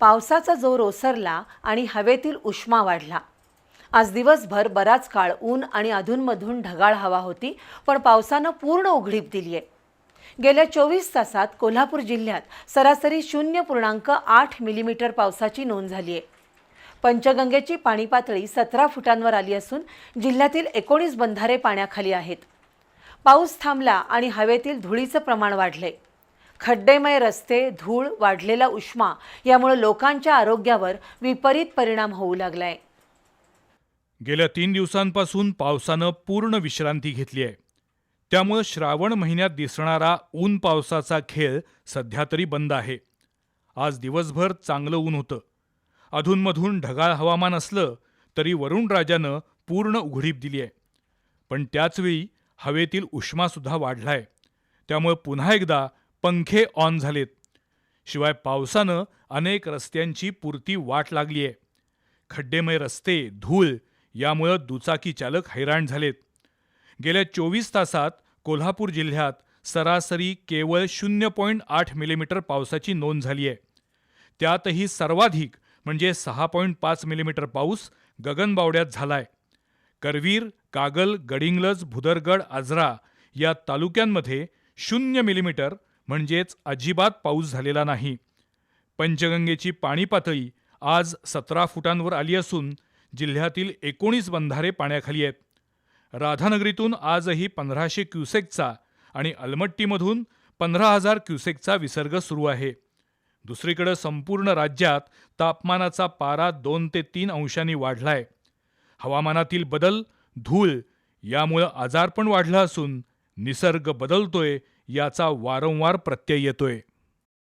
पावसाचा जोर ओसरला आणि हवेतील उष्मा वाढला. आज दिवसभर बराच काळ ऊन आणि अधूनमधून ढगाळ हवा होती पण पावसानं पूर्ण उघडीप दिली आहे. गेल्या चोवीस तासात कोल्हापूर जिल्ह्यात सरासरी शून्य पूर्णांक आठ मिलीमीटर पावसाची नोंद झाली आहे. पंचगंगेची पाणी पातळी सतरा फुटांवर आली असून जिल्ह्यातील एकोणीस बंधारे पाण्याखाली आहेत. पाऊस थांबला आणि हवेतील धुळीचं प्रमाण वाढलंय. खड्डेमय रस्ते धूळ वाढलेला उष्मा यामुळे लोकांच्या आरोग्यावर विपरीत परिणाम होऊ लागलाय. गेल्या तीन दिवसांपासून पावसानं पूर्ण विश्रांती घेतली आहे. त्यामुळं श्रावण महिन्यात दिसणारा ऊन पावसाचा खेळ सध्या तरी बंद आहे. आज दिवसभर चांगलं ऊन होतं. अधूनमधून ढगाळ हवामान असलं तरी वरुणराजानं पूर्ण उघडीप दिली आहे. पण त्याचवेळी हवेतील उष्मासुद्धा वाढलाय. त्यामुळे पुन्हा एकदा पंखे ऑन झालेत. शिवाय पावसानं अनेक रस्त्यांची पुरती वाट लागली आहे. खड्डेमय रस्ते धूळ यामुळं दुचाकी चालक हैराण झालेत. गेल्या चोवीस तासात कोल्हापूर जिल्ह्यात सरासरी केवळ शून्य पॉईंट आठ मिलीमीटर पावसाची नोंद झाली आहे. त्यातही सर्वाधिक म्हणजे सहा पॉईंट पाच मिलीमीटर पाऊस गगनबावड्यात झालाय. करवीर कागल गडिंग्लज भुदरगड आजरा या तालुक्यांमध्ये शून्य मिलीमीटर म्हणजेच अजिबात पाऊस झालेला नाही. पंचगंगेची पाणी पातळी आज सतरा फुटांवर आली असून जिल्ह्यातील एकोणीस बंधारे पाण्याखाली आहेत. राधानगरीतून आजही पंधराशे क्युसेकचा आणि अलमट्टीमधून पंधरा हजार क्युसेकचा विसर्ग सुरू आहे. दुसरीकडे संपूर्ण राज्यात तापमानाचा पारा दोन ते तीन अंशांनी वाढलाय. हवामानातील बदल धूळ यामुळं आजारपण वाढलं असून निसर्ग बदलतोय याचा वारंवार प्रत्यय येतोय.